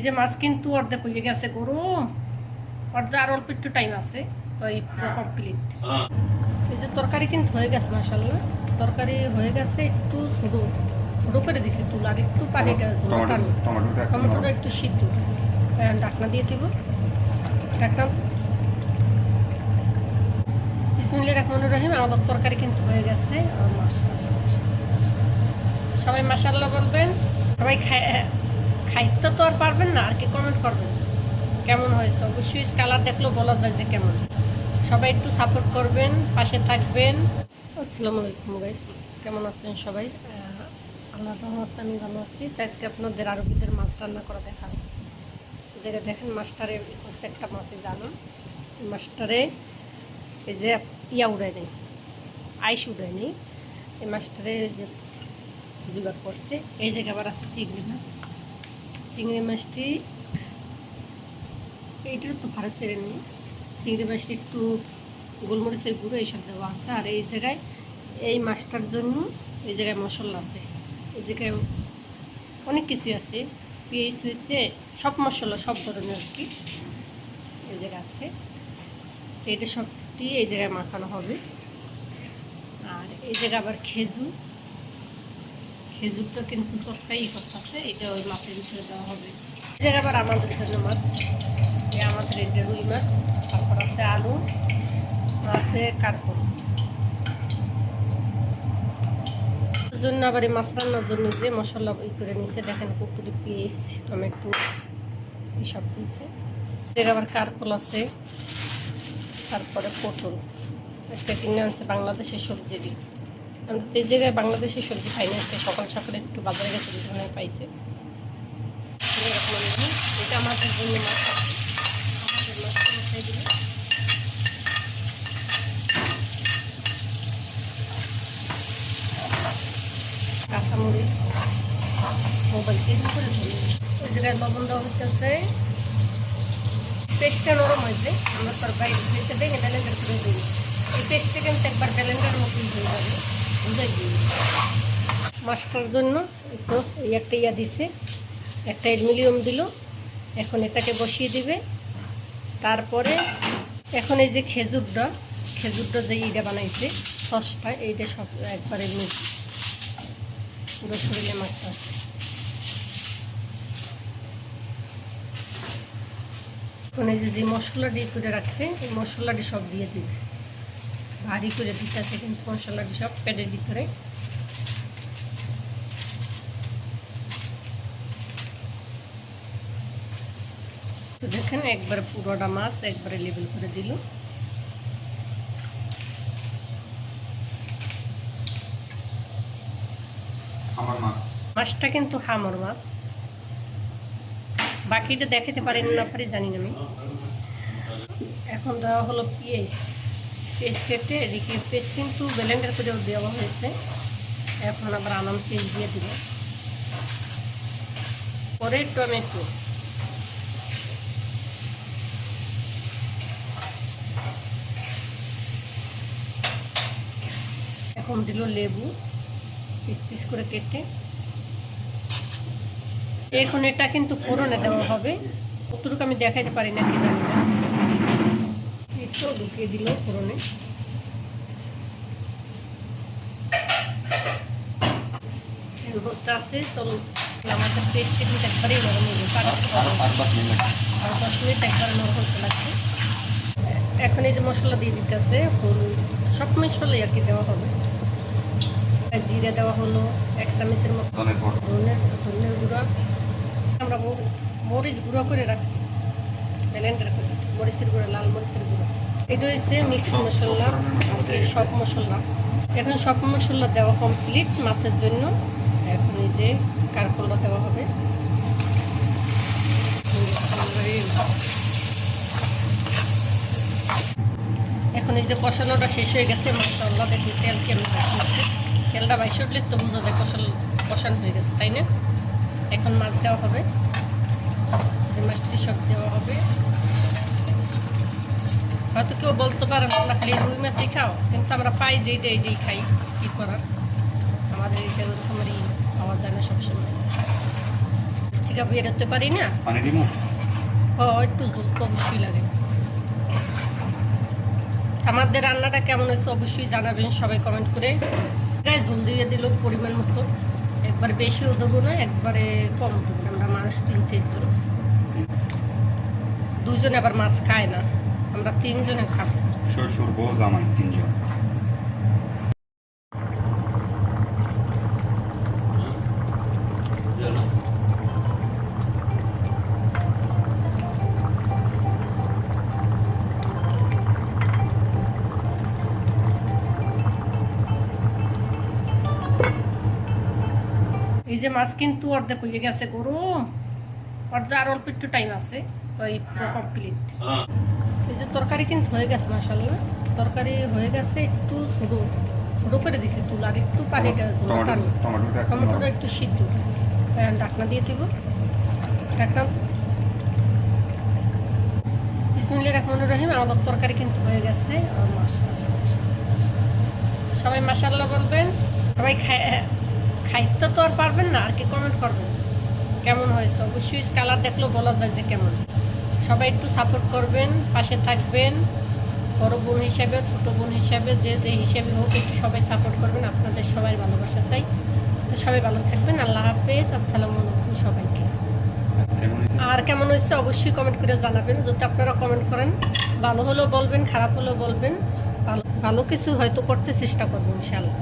এই যে মাছ কিন্তু অর্ধেক হয়ে গেছে গরম অর্ধেক আর অল্প একটু টাইম আছে তো এই পুরো কমপ্লিট এই যে তরকারি কিন্তু হয়ে গেছে মাসাল্লাহ তরকারি হয়ে গেছে একটু ছোটো ছোটো করে দিছি চুল আর একটু টমেটো টমেটোটা একটু সিদ্ধ। এখন ঢাকনা দিয়ে দিব। ঢাকনা। বিসমিল্লাহির রহমানির রহিম আমাদের তরকারি কিন্তু হয়ে গেছে। সবাই মাসাল্লাহ বলবেন? সবাই খাই খাইতে তো আর পারবেন না, আর কি কমেন্ট করবেন? কেমন হয়েছে? অবশ্যই কালার দেখলেও বলা যায় যে কেমন। সবাই একটু সাপোর্ট করবেন, পাশে থাকবেন। আসসালামু আলাইকুম গাইস কেমন আছেন সবাই? আল্লাহ রহমত আমি ভালো আছি। তাই আজকে আপনাদের আরবিদের মাছ রান্না করা দেখাবো। যেটা দেখেন মাস্টারে হচ্ছে একটা মাছই জানো মাস্টারে এই যে ইয়া উড়ায় নেই, আইস উড়ায় নেই। এই মাস্টারে যে দুবার করছে, এই জায়গায় আবার আছে চিংড়ি মাছ। চিংড়ি মাছটি, এইটার তো ভাড়া ছেড়ে নিই। চিংড়ি মাছটি একটু গোলমরিচের গুঁড়ো এইসব দেওয়া আছে। আর এই জায়গায়, এই মাছটার জন্য এই জায়গায় মশলা আছে। এই জায়গায় অনেক কিছু আছে। পেঁয়াজ হইতে সব মশলা, সব ধরনের আর কি এই জায়গায় আছে। এটা সবটি এই জায়গায় মাখানো হবে। আর এই জায়গায় আবার খেজুর খেজুরটা কিন্তু তরকারি কথা আছে, এটা ওই মাছের ভিতরে দেওয়া হবে। জায়গায় আবার আমাদের জন্য মাছ। আমাদের যে রুই মাছ, তারপর আছে আলু, আছে কারকল জন্য আবার এই মাছ রান্নার জন্য যে মশলা ই করে নিয়েছে, দেখেন কুকুরি পেঁয়াজ, টমেটো, এইসব দিয়েছে। এর আবার কারকল আছে, তারপরে পটল। একটা কিনে আনছে বাংলাদেশের সবজিরই তো জায়গায় বাংলাদেশের সবজি খাই না আজকে সকাল সকালে একটু বাজারে গেছে দুই ধরনের পাইছে। এটা আমাদের জন্য মাছ মোবাইল চেঞ্জ জায়গায় লবণ দেওয়া হচ্ছে পেস্টটা নরম হয়েছে, আমরা তার বাইরে ভেজে ব্যালেন্ডার করে দিই এই পেস্টটা কিন্তু একবার ব্যালেন্ডার মতন হয়ে যাবে মাছটার জন্য একটু একটা ইয়া দিছে, একটা অ্যালুমিনিয়াম দিল। এখন এটাকে বসিয়ে দিবে। তারপরে এখন এই যে খেজুরটা খেজুরটা যে ইটা বানাইছে, সসটা, এইটা সব একবারে পুরো শরীরে মাছটা এখন এই যে মশলাটি করে রাখছে, এই মশলাটি সব দিয়ে দিবে। ভারী করে দিতে আছে কিন্তু মশলাটি সব প্যাডের ভিতরে। তো দেখেন একবার পুরোটা মাছ একবারে লেবেল করে দিল। মাছটা কিন্তু হামর মাছ। বাকিটা দেখাতে পারেন না পারি জানি না আমি। এখন দেওয়া হলো পেঁয়াজ। পেঁয়াজ কেটে এদিকে পেস্ট কিন্তু ব্লেন্ডার করেও দেওয়া হয়েছে। এখন আবার আনাম পেঁয়াজ দিয়ে দিব। পরে টমেটো। এখন দিল লেবু, পিস পিস করে কেটে। এখন এটা কিন্তু ফোড়নে দেওয়া হবে। কতটুকু আমি দেখাইতে পারি না কি জানি। না একটু ঢুকিয়ে দিল ফোড়নে। হতে আছে চলো আমাদের পেস্ট কিন্তু একবারেই নরম হয়ে গেছে। আর আর আর দশ মিনিট লাগবে। আর দশ মিনিট একবারে নরম হতে লাগছে। এখন এই যে মশলা দিয়ে দিতে আছে হলুদ সব মশলাই আর কি দেওয়া হবে। জিরে দেওয়া হলো এক চামচের মতো ধনের ধনের ধনের গুঁড়া। আমরা মরিচ গুঁড়ো করে রাখি ব্লেন্ডার করে মরিচের গুঁড়া লাল মরিচের গুঁড়া। এটা হচ্ছে মিক্স মশলা আর কি সব মশলা। এখন সব মশলা দেওয়া কমপ্লিট মাছের জন্য। এখন এই যে কারকলটা দেওয়া হবে। এখন এই যে কষানোটা শেষ হয়ে গেছে মশলা দেখি তেল কেমন হচ্ছে। তেলটা বাইশে উঠলে তো বোঝা যায় কষাল কষানো হয়ে গেছে তাই না? এখন মাছ দেওয়া হবে। মাছটি সব দেওয়া হবে। হয়তো কেউ বলতে পারে আমরা খালি রুই মাছই খাও। কিন্তু আমরা পাই যে এইটা এইটাই খাই কী করার? আমাদের এইটা ওরকমই পাওয়া যায় না সবসময়। ঠিক থেকে বেরোতে পারি না? ও একটু জল তো অবশ্যই লাগে। আমাদের রান্নাটা কেমন হয়েছে অবশ্যই জানাবেন সবাই কমেন্ট করে। গায়ে জল দিয়ে দিল পরিমাণ মতো। একবার বেশিও দেবো না একবারে কম দেবো না। আমরা মানুষ তিন চারজন দুজন আবার মাছ খায় না। আমরা তিনজনে খাব। শ্বশুর বউ জামাই তিনজন। এই যে মাছ কিন্তু অর্ধেক হয়ে গেছে গরম। অর্ধেক আর অল্প একটু টাইম আছে। তো এই কমপ্লিট এই যে তরকারি কিন্তু হয়ে গেছে মাসাল্লাহ তরকারি হয়ে গেছে একটু ছোটো। ছোটো করে দিছি চুল আর একটু পানি টমেটোটা একটু সিদ্ধ। ডাকনা দিয়ে দিব। ডাকনা বিসমিল্লাহির রহমানির রহিম আমাদের তরকারি কিন্তু হয়ে গেছে। সবাই মাসাল্লাহ বলবেন? সবাই খাই খাইতে তো আর পারবেন না আর কি কমেন্ট করবেন? কেমন হয়েছে? অবশ্যই কালার দেখলেও বলা যায় যে কেমন। সবাই একটু সাপোর্ট করবেন, পাশে থাকবেন। বড় বোন হিসাবে, ছোট বোন হিসাবে, যে যে হিসাবে হোক একটু সবাই সাপোর্ট করবেন, আপনাদের সবাই ভালোবাসা চাই। তো সবাই ভালো থাকবেন, আল্লাহ হাফেজ, আসসালামু আলাইকুম সবাইকে। আর কেমন হয়েছে অবশ্যই কমেন্ট করে জানাবেন। যদি আপনারা কমেন্ট করেন, ভালো হলেও বলবেন, খারাপ হলেও বলবেন, ভালো কিছু হয়তো করতে চেষ্টা করবেন ইনশাআল্লাহ।